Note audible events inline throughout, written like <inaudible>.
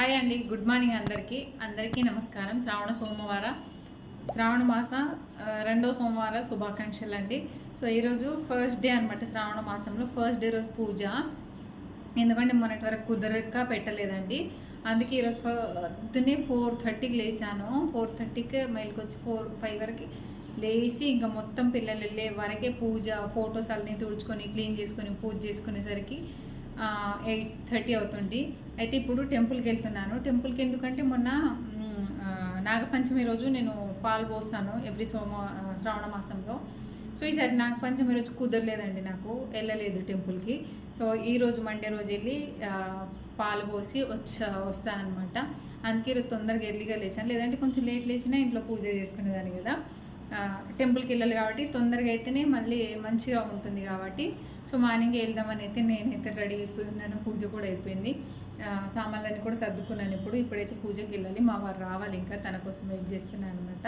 Hi అండి good morning అందరికీ. అందరికీ నమస్కారం. శ్రావణ సోమవార శ్రావణ మాస రెండో సోమవార శుభాకాంక్షలు అండి. సో ఈరోజు ఫస్ట్ డే అనమాట శ్రావణ మాసంలో. ఫస్ట్ డే రోజు పూజ. ఎందుకంటే మొన్నటి వరకు కుదరక పెట్టలేదండి. అందుకే ఈరోజు పొద్దున్నే ఫోర్ థర్టీకి లేచాను. ఫోర్ థర్టీకి మైల్కి వచ్చి ఫోర్ ఫైవ్ వరకు లేచి ఇంకా మొత్తం పిల్లలు వెళ్ళే వరకే పూజ ఫొటోస్ అన్నీ తుడుచుకొని క్లీన్ చేసుకొని పూజ చేసుకునేసరికి ఎయిట్ థర్టీ అవుతుంది. అయితే ఇప్పుడు టెంపుల్కి వెళ్తున్నాను. టెంపుల్కి ఎందుకంటే మొన్న నాగపంచమి రోజు నేను పాలు పోస్తాను ఎవ్రీ సోమ శ్రావణ మాసంలో. సో ఈసారి నాగపంచమి రోజు కుదరలేదండి నాకు. వెళ్ళలేదు టెంపుల్కి. సో ఈరోజు మండే రోజు వెళ్ళి పాలు పోసి వచ్చా వస్తాను అనమాట అందుకే తొందరగా ఎర్లీగా లేచాను. లేదంటే కొంచెం లేట్ లేచినా ఇంట్లో పూజ చేసుకునేదాన్ని కదా. టెంపుల్కి వెళ్ళాలి కాబట్టి తొందరగా అయితేనే మళ్ళీ మంచిగా ఉంటుంది కాబట్టి సో మార్నింగ్ వెళ్దామని అయితే నేనైతే రెడీ అయిపోయి ఉన్నాను పూజ కూడా అయిపోయింది. సామాన్లన్నీ కూడా సర్దుకున్నాను ఇప్పుడు ఇప్పుడైతే పూజకి వెళ్ళాలి మా వారు రావాలి ఇంకా తన కోసం వెయిట్ చేస్తున్నాను అనమాట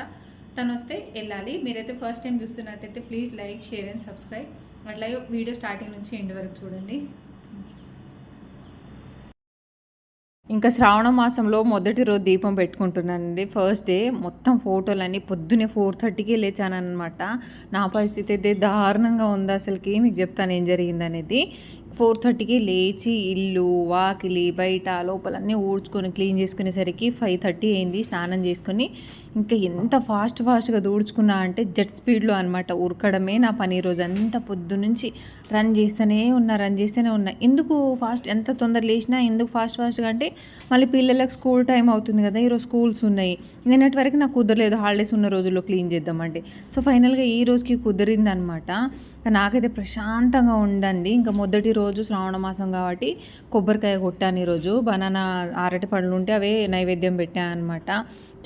తను వస్తే వెళ్ళాలి. మీరైతే ఫస్ట్ టైం చూస్తున్నట్టయితే please like share and subscribe అట్లాగే వీడియో స్టార్టింగ్ నుంచి ఎండ్ వరకు చూడండి. ఇంకా శ్రావణ మాసంలో మొదటి రోజు దీపం పెట్టుకుంటున్నానండి. ఫస్ట్ డే మొత్తం ఫోటోలన్నీ పొద్దునే ఫోర్ థర్టీకే లేచానమాట నా పరిస్థితి అయితే దారుణంగా ఉంది. అసలుకి మీకు చెప్తాను? ఏం జరిగిందనేది? ఫోర్ థర్టీకి లేచి ఇల్లు వాకిలి బయట లోపలన్నీ ఊడ్చుకొని క్లీన్ చేసుకునేసరికి ఫైవ్ థర్టీ అయింది. స్నానం చేసుకొని ఇంకా ఎంత ఫాస్ట్ ఫాస్ట్గా దూడ్చుకున్నా అంటే జెట్ స్పీడ్లో అనమాట ఉరకడమే నా పని ఈరోజు అంతా పొద్దు నుంచి రన్ చేస్తూనే ఉన్నా రన్ చేస్తూనే ఉన్నా. ఎందుకు ఫాస్ట్ ఎంత తొందర లేచినా ఎందుకు ఫాస్ట్ ఫాస్ట్గా అంటే మళ్ళీ పిల్లలకు స్కూల్ టైం అవుతుంది కదా ఈరోజు స్కూల్స్ ఉన్నాయి. నిన్నటి వరకు నాకు కుదరలేదు హాలిడేస్ ఉన్న రోజుల్లో క్లీన్ చేద్దామంటే. సో ఫైనల్గా ఈ రోజుకి కుదిరిందనమాట నాకైతే ప్రశాంతంగా ఉందండి. ఇంకా మొదటి రోజు శ్రావణ మాసం కాబట్టి కొబ్బరికాయ కొట్టాను ఈరోజు బనానా ఆరటి పండ్లు ఉంటే అవే నైవేద్యం పెట్టాను అనమాట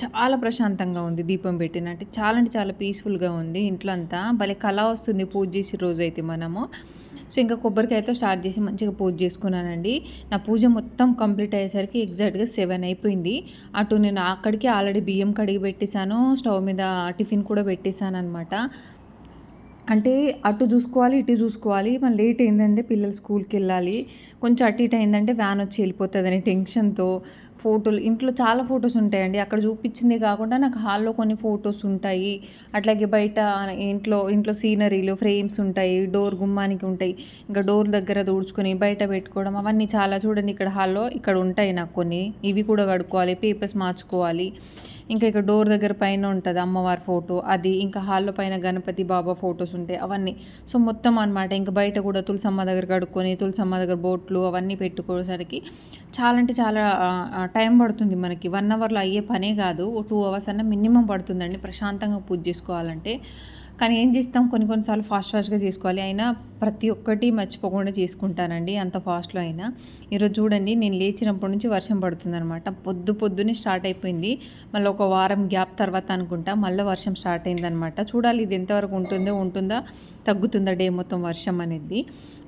చాలా ప్రశాంతంగా ఉంది దీపం పెట్టిన. అంటే చాలా అంటే చాలా పీస్ఫుల్గా ఉంది ఇంట్లో అంతా భలే కళ వస్తుంది పూజ చేసే రోజు అయితే మనము. సో ఇంకా కొబ్బరికాయతో స్టార్ట్ చేసి మంచిగా పూజ చేసుకున్నానండి. నా పూజ మొత్తం కంప్లీట్ అయ్యేసరికి ఎగ్జాక్ట్గా సెవెన్ అయిపోయింది. అటు నేను అక్కడికి ఆల్రెడీ బియ్యం కడిగి పెట్టేశాను. స్టవ్ మీద టిఫిన్ కూడా పెట్టేశాను అనమాట అంటే అటు చూసుకోవాలి ఇటు చూసుకోవాలి. మళ్ళీ లేట్ అయిందంటే పిల్లలు స్కూల్కి వెళ్ళాలి. కొంచెం అటు ఇటు అయిందంటే వ్యాన్ వచ్చి వెళ్ళిపోతుంది అనే టెన్షన్తో ఫోటోలు ఇంట్లో చాలా ఫొటోస్ ఉంటాయండి. అక్కడ చూపించింది కాకుండా నాకు హాల్లో కొన్ని ఫొటోస్ ఉంటాయి. అట్లాగే బయట ఇంట్లో ఇంట్లో సీనరీలు ఫ్రేమ్స్ ఉంటాయి డోర్ గుమ్మానికి ఉంటాయి. ఇంకా డోర్ దగ్గర దూడ్చుకొని బయట పెట్టుకోవడం అవన్నీ చాలా చూడండి ఇక్కడ హాల్లో ఇక్కడ ఉంటాయి నాకు కొన్ని. ఇవి కూడా కడుక్కోవాలి పేపర్స్ మార్చుకోవాలి. ఇంకా ఇక్కడ డోర్ దగ్గర పైన ఉంటుంది అమ్మవారి ఫోటో అది. ఇంకా హాల్లో పైన గణపతి బాబా ఫొటోస్ ఉంటాయి అవన్నీ. సో మొత్తం అనమాట ఇంకా బయట కూడా తులసమ్మ దగ్గర కడుక్కొని తులసమ్మ దగ్గర బోట్లు అవన్నీ పెట్టుకోసరికి చాలా అంటే చాలా టైం పడుతుంది మనకి. వన్ అవర్లో అయ్యే పనే కాదు. టూ అవర్స్ అన్న మినిమం పడుతుందండి. ప్రశాంతంగా పూజ చేసుకోవాలంటే. కానీ ఏం చేస్తాం? కొన్ని కొన్నిసార్లు ఫాస్ట్ ఫాస్ట్గా చేసుకోవాలి. అయినా ప్రతి ఒక్కటి మర్చిపోకుండా చేసుకుంటానండి. అంత ఫాస్ట్లో అయినా. ఈరోజు చూడండి నేను లేచినప్పటి నుంచి వర్షం పడుతుందనమాట పొద్దు పొద్దునే స్టార్ట్ అయిపోయింది. మళ్ళీ ఒక వారం గ్యాప్ తర్వాత అనుకుంటా మళ్ళీ వర్షం స్టార్ట్ అయిందనమాట చూడాలి ఇది ఎంతవరకు ఉంటుందో ఉంటుందా తగ్గుతుందా డే మొత్తం వర్షం అనేది.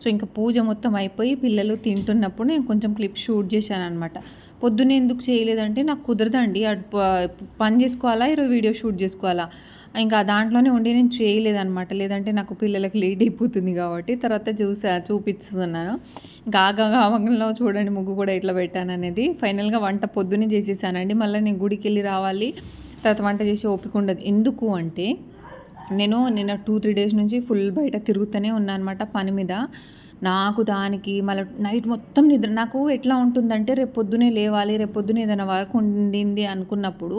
సో ఇంకా పూజ మొత్తం అయిపోయి పిల్లలు తింటున్నప్పుడు నేను కొంచెం క్లిప్ షూట్ చేశాను అనమాట పొద్దున్నే ఎందుకు చేయలేదంటే నాకు కుదరదండి. పని చేసుకోవాలా ఈరోజు వీడియో షూట్ చేసుకోవాలా? ఇంకా దాంట్లోనే ఉండి నేను చేయలేదనమాట లేదంటే నాకు పిల్లలకి లేట్ అయిపోతుంది కాబట్టి తర్వాత చూసా చూపిస్తున్నాను. ఇంకా ఆగంలో చూడండి ముగ్గు కూడా ఇట్లా పెట్టాను అనేది. ఫైనల్గా వంట పొద్దున్నే చేసేసానండి. మళ్ళీ నేను గుడికి వెళ్ళి రావాలి. తర్వాత వంట చేసి ఓపిక ఉండదు. ఎందుకు అంటే నేను నిన్న టూ త్రీ డేస్ నుంచి ఫుల్ బయట తిరుగుతూనే ఉన్నాను అనమాట పని మీద. నాకు దానికి మళ్ళీ నైట్ మొత్తం నిద్ర నాకు ఎట్లా ఉంటుందంటే రేపు పొద్దునే లేవాలి రేపు ఏదైనా వర్క్ ఉండింది అనుకున్నప్పుడు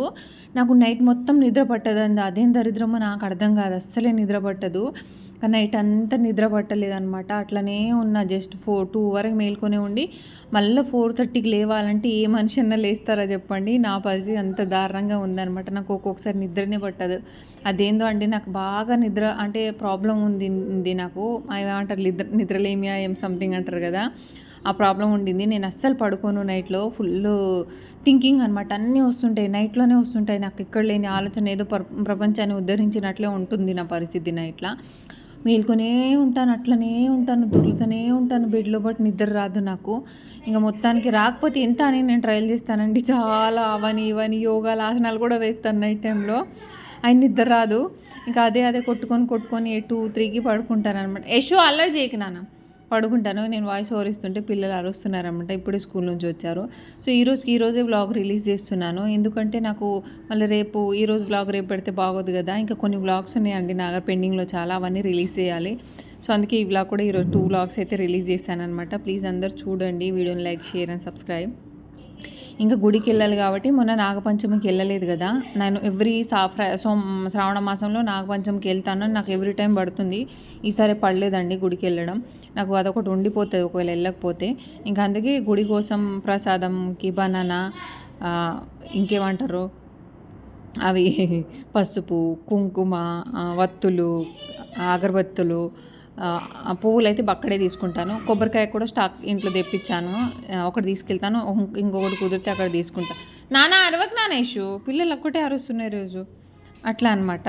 నాకు నైట్ మొత్తం నిద్ర పట్టదండి. అదేం దరిద్రమో నాకు అర్థం కాదు. అస్సలే నిద్ర పట్టదు. కానీ నైట్ అంతా నిద్ర పట్టలేదనమాట అట్లనే ఉన్నా జస్ట్ ఫోర్ టూ వరకు మేల్కొనే ఉండి మళ్ళీ ఫోర్ థర్టీకి లేవాలంటే ఏ మనిషి అన్నా లేస్తారా చెప్పండి. నా పరిస్థితి అంత దారుణంగా ఉందనమాట నాకు ఒక్కొక్కసారి నిద్రనే పట్టదు. అదేందో అండి నాకు బాగా నిద్ర అంటే ప్రాబ్లం ఉంది నాకు. ఏమంటారు నిద్ర నిద్రలేమియా ఏం సంథింగ్ అంటారు కదా. ఆ ప్రాబ్లం ఉండింది. నేను అస్సలు పడుకోను నైట్లో. ఫుల్ థింకింగ్ అనమాట అన్నీ వస్తుంటాయి నైట్లోనే వస్తుంటాయి. నాకు ఇక్కడ లేని ఆలోచన ఏదో ప్ర- ప్రపంచాన్ని ఉద్ధరించినట్లే ఉంటుంది నా పరిస్థితి నైట్లో. మేల్కొనే ఉంటాను అట్లనే ఉంటాను దొరుకుతూనే ఉంటాను బెడ్లో బట్ నిద్ర రాదు నాకు. ఇంకా మొత్తానికి రాకపోతే ఎంత అని నేను ట్రయల్ చేస్తానండి. చాలా అవని ఇవని యోగా ఆసనాలు కూడా వేస్తాను నైట్ టైంలో. ఆయన నిద్ర రాదు. ఇంకా అదే అదే కొట్టుకొని కొట్టుకొని టూ త్రీకి పడుకుంటాను అనమాట యశో అల్లరి చేయకు నాన్న. పడుకుంటాను. నేను వాయిస్ ఓవర్ ఇస్తుంటే పిల్లలు అరుస్తున్నారనమాట ఇప్పుడే స్కూల్ నుంచి వచ్చారు. సో ఈ రోజుకి వ్లాగ్ రిలీజ్ చేస్తున్నాను. ఎందుకంటే నాకు మళ్ళీ రేపు ఈరోజు వ్లాగ్ రేపు పెడితే బాగోదు కదా. ఇంకా కొన్ని వ్లాగ్స్ ఉన్నాయండి నాగర్ పెండింగ్లో చాలా అవన్నీ రిలీజ్ చేయాలి. సో అందుకే ఈ వ్లాగ్ కూడా ఈరోజు టూ వ్లాగ్స్ అయితే రిలీజ్ చేశాను అనమాట ప్లీజ్ అందరు చూడండి. వీడియోని లైక్ షేర్ అండ్ సబ్స్క్రైబ్. ఇంకా గుడికి వెళ్ళాలి కాబట్టి మొన్న నాగపంచమికి వెళ్ళలేదు కదా. నేను ఎవ్రీ సా సోమ శ్రావణ మాసంలో నాగపంచమికి వెళ్తాను. నాకు ఎవ్రీ టైం పడుతుంది. ఈసారి పడలేదండి గుడికి వెళ్ళడం. నాకు అదొకటి ఉండిపోతుంది ఒకవేళ వెళ్ళకపోతే. ఇంకా అందుకే గుడి కోసం ప్రసాదంకి బనానా ఇంకేమంటారు? అవి <laughs> పసుపు కుంకుమ వత్తులు అగరబత్తులు పువ్వులు అయితే అక్కడే తీసుకుంటాను. కొబ్బరికాయ కూడా స్టాక్ ఇంట్లో తెప్పించాను. ఒకటి తీసుకెళ్తాను. ఇంకొకటి కుదిరితే అక్కడ తీసుకుంటా. నాన్న అరవకు నానేషు పిల్లలు ఒక్కటే అరుస్తున్నాయి రోజు అట్లా అనమాట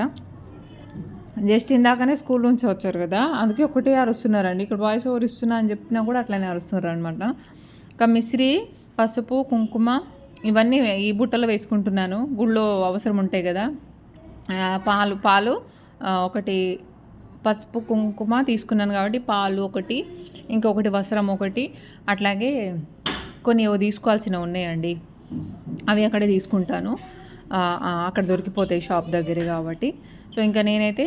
జస్ట్ ఇందాకనే స్కూల్ నుంచి వచ్చారు కదా. అందుకే ఒకటే అరుస్తున్నారండి. ఇక్కడ వాయిస్ ఓవర్ ఇస్తున్నా అని చెప్పినా కూడా అట్లనే అరుస్తున్నారు అనమాట ఇంకా మిశ్రి పసుపు కుంకుమ ఇవన్నీ ఈ బుట్టలో వేసుకుంటున్నాను. గుళ్ళో అవసరం ఉంటాయి కదా. పాలు పాలు ఒకటి పసుపు కుంకుమ తీసుకున్నాను కాబట్టి పాలు ఒకటి ఇంకొకటి వస్త్రం ఒకటి అట్లాగే కొన్ని తీసుకోవాల్సినవి ఉన్నాయండి. అవి అక్కడే తీసుకుంటాను. అక్కడ దొరికిపోతాయి షాప్ దగ్గర కాబట్టి. సో ఇంకా నేనైతే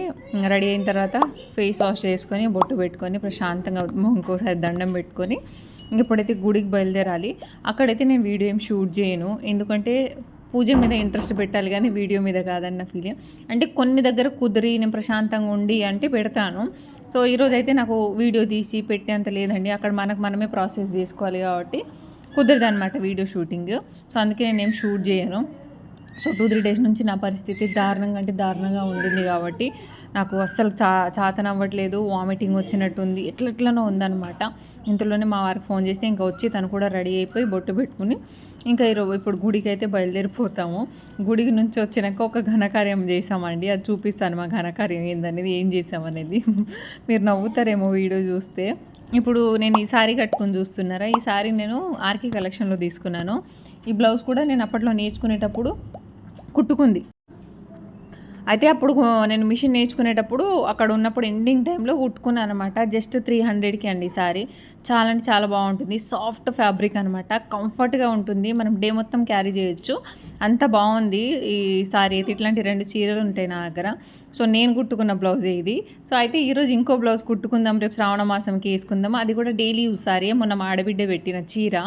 రెడీ అయిన తర్వాత ఫేస్ వాష్ చేసుకొని బొట్టు పెట్టుకొని ప్రశాంతంగా ఇంకోసారి దండం పెట్టుకొని ఇప్పుడైతే గుడికి బయలుదేరాలి. అక్కడైతే నేను వీడియో ఏం షూట్ చేయను. ఎందుకంటే పూజ మీద ఇంట్రెస్ట్ పెట్టాలి కానీ వీడియో మీద కాదన్న ఫీలింగ్ అంటే కొన్ని దగ్గర కుదిరి నేను ప్రశాంతంగా ఉండి అంటే పెడతాను. సో ఈరోజు అయితే నాకు వీడియో తీసి పెట్టేంత లేదండి. అక్కడ మనకు మనమే ప్రాసెస్ చేసుకోవాలి కాబట్టి కుదరదు అనమాట వీడియో షూటింగ్ సో అందుకే నేను ఏం షూట్ చేయను. సో టూ త్రీ డేస్ నుంచి నా పరిస్థితి దారుణంగా అంటే దారుణంగా ఉండింది కాబట్టి నాకు అస్సలు చా చాతన అవ్వట్లేదు వామిటింగ్ వచ్చినట్టుంది ఎట్లా ఎట్లనో ఉందనమాట ఇంతలోనే మా వారికి ఫోన్ చేస్తే ఇంకా వచ్చి తను కూడా రెడీ అయిపోయి బొట్టు పెట్టుకుని ఇంకా ఈరోజు ఇప్పుడు గుడికి అయితే బయలుదేరిపోతాము. గుడికి నుంచి వచ్చినాక ఒక ఘనకార్యం చేసామండి అది చూపిస్తాను మా ఘనకార్యం ఏందనేది ఏం చేసామనేది మీరు నవ్వుతారేమో వీడియో చూస్తే. ఇప్పుడు నేను ఈ సారీ కట్టుకుని చూస్తున్నారా? ఈ సారీ నేను ఆర్కే కలెక్షన్లో తీసుకున్నాను. ఈ బ్లౌజ్ కూడా నేను అప్పట్లో నేర్చుకునేటప్పుడు కుట్టుకుంది. అయితే అప్పుడు నేను మిషన్ నేర్చుకునేటప్పుడు అక్కడ ఉన్నప్పుడు ఎండింగ్ టైంలో కుట్టుకున్నాను అనమాట జస్ట్ త్రీ హండ్రెడ్కి అండి సారీ. చాలా అంటే చాలా బాగుంటుంది. సాఫ్ట్ ఫ్యాబ్రిక్ అనమాట కంఫర్ట్గా ఉంటుంది. మనం డే మొత్తం క్యారీ చేయొచ్చు. అంత బాగుంది ఈ సారీ అయితే. ఇట్లాంటి రెండు చీరలు ఉంటాయి నా దగ్గర. సో నేను కుట్టుకున్న బ్లౌజ్ ఇది. సో అయితే ఈరోజు ఇంకో బ్లౌజ్ కుట్టుకుందాం. రేపు శ్రావణ మాసంకి వేసుకుందాం. అది కూడా డైలీ యూస్ సారీ. మొన్న మా ఆడబిడ్డ పెట్టిన చీర.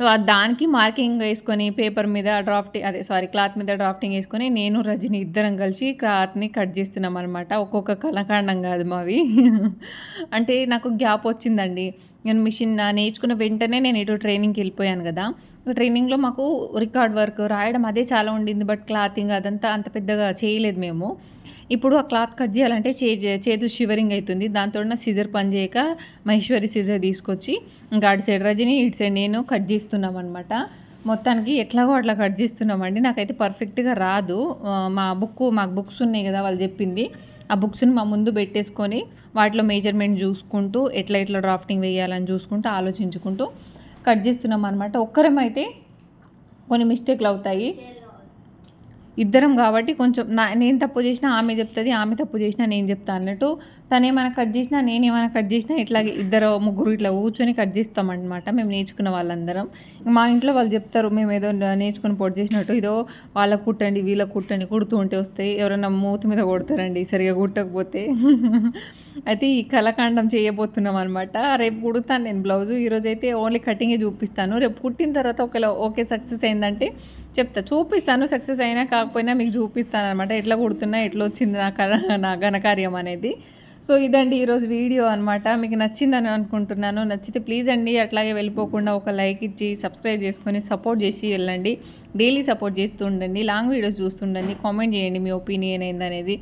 సో దానికి మార్కింగ్ వేసుకొని పేపర్ మీద డ్రాఫ్టింగ్ అదే సారీ క్లాత్ మీద డ్రాఫ్టింగ్ వేసుకొని నేను రజని ఇద్దరం కలిసి క్లాత్ని కట్ చేస్తున్నాం అనమాట ఒక్కొక్క కళకాండం కాదు మావి. <laughs> అంటే నాకు గ్యాప్ వచ్చిందండి. నేను మిషన్ నేర్చుకున్న వెంటనే నేను ఇటు ట్రైనింగ్కి వెళ్ళిపోయాను కదా. ట్రైనింగ్లో మాకు రికార్డ్ వర్క్ రాయడం అదే చాలా ఉండింది బట్ క్లాతింగ్ అదంతా అంత పెద్దగా చేయలేదు మేము. ఇప్పుడు ఆ క్లాత్ కట్ చేయాలంటే చే చేతులు షివరింగ్ అవుతుంది. దాంతో సిజర్ పని చేయక మహేశ్వరి సిజర్ తీసుకొచ్చి ఇంకా అటు సైడ్ రజని ఇటు సైడ్ నేను కట్ చేస్తున్నాం అనమాట మొత్తానికి ఎట్లాగో అట్లా కట్ చేస్తున్నామండి. నాకైతే పర్ఫెక్ట్గా రాదు. మా బుక్ మాకు బుక్స్ ఉన్నాయి కదా వాళ్ళు చెప్పింది. ఆ బుక్స్ని మా ముందు పెట్టేసుకొని వాటిలో మెజర్మెంట్ చూసుకుంటూ ఎట్లా ఎట్లా డ్రాఫ్టింగ్ వేయాలని చూసుకుంటూ ఆలోచించుకుంటూ కట్ చేస్తున్నాం అనమాట ఒక్కరమైతే కొన్ని మిస్టేక్లు అవుతాయి. ఇద్దరం కాబట్టి కొంచెం నా నేను తప్పు చేసినా ఆమె చెప్తుంది ఆమె తప్పు చేసినా నేను చెప్తా అన్నట్టు తనేమైనా కట్ చేసినా నేను ఏమైనా కట్ చేసినా ఇట్లా ఇద్దరు ముగ్గురు ఇట్లా కూర్చొని కట్ చేస్తామన్నమాట. మేము నేర్చుకున్న వాళ్ళందరం. మా ఇంట్లో వాళ్ళు చెప్తారు మేము ఏదో నేర్చుకుని పొడి చేసినట్టు ఇదో వాళ్ళకు కుట్టండి వీళ్ళకి కుట్టండి కుడుతూ ఉంటే వస్తాయి ఎవరైనా మూతి మీద కొడతారండి సరిగా కుట్టకపోతే. <laughs> అయితే ఈ కలకాండం చేయబోతున్నాం అనమాట రేపు కుడుతాను నేను బ్లౌజు. ఈరోజు అయితే ఓన్లీ కటింగే చూపిస్తాను. రేపు కుట్టిన తర్వాత ఒకవేళ ఓకే సక్సెస్ అయిందంటే చెప్తా. చూపిస్తాను సక్సెస్ అయినా కాకపోయినా మీకు చూపిస్తాను అనమాట ఎట్లా కుడుతున్నా ఎట్లా వచ్చింది నా కళ నా ఘనకార్యం అనేది. సో ఇదండి ఈరోజు వీడియో అనమాట మీకు నచ్చిందని అనుకుంటున్నాను. నచ్చితే ప్లీజ్ అండి అట్లాగే వెళ్ళిపోకుండా ఒక లైక్ ఇచ్చి సబ్స్క్రైబ్ చేసుకొని సపోర్ట్ చేసి వెళ్ళండి. డైలీ సపోర్ట్ చేస్తూ ఉండండి. లాంగ్ వీడియోస్ చూస్తుండండి కామెంట్ చేయండి మీ ఒపీనియన్ ఏందనేది.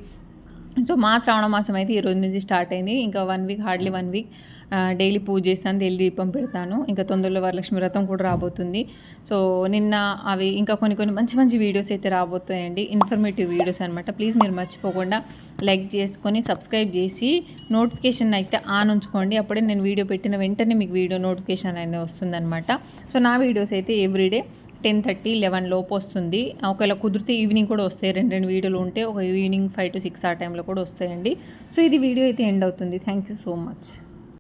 సో మా శ్రావణ మాసం అయితే ఈ రోజు నుంచి స్టార్ట్ అయింది. ఇంకా one week hardly one week. Daily పూజ చేస్తాను డైలీ దీపం పెడతాను. ఇంకా తొందరలో వరలక్ష్మి వ్రతం కూడా రాబోతుంది. సో నిన్న అవి ఇంకా కొన్ని కొన్ని మంచి మంచి వీడియోస్ అయితే రాబోతాయండి ఇన్ఫర్మేటివ్ వీడియోస్ అనమాట ప్లీజ్ మీరు మర్చిపోకుండా లైక్ చేసుకొని సబ్స్క్రైబ్ చేసి నోటిఫికేషన్ అయితే ఆన్ ఉంచుకోండి. అప్పుడే నేను వీడియో పెట్టిన వెంటనే మీకు వీడియో నోటిఫికేషన్ అనేది వస్తుందన్నమాట. సో నా వీడియోస్ అయితే ఎవ్రీడే టెన్ థర్టీ లెవెన్ లోపు వస్తుంది. ఒకవేళ కుదిరితే ఈవినింగ్ కూడా వస్తాయి. రెండు రెండు వీడియోలు ఉంటే ఒక ఈవినింగ్ ఫైవ్ టు సిక్స్ ఆ టైంలో కూడా వస్తాయండి. సో ఇది వీడియో అయితే ఎండ్ అవుతుంది. Thank you so much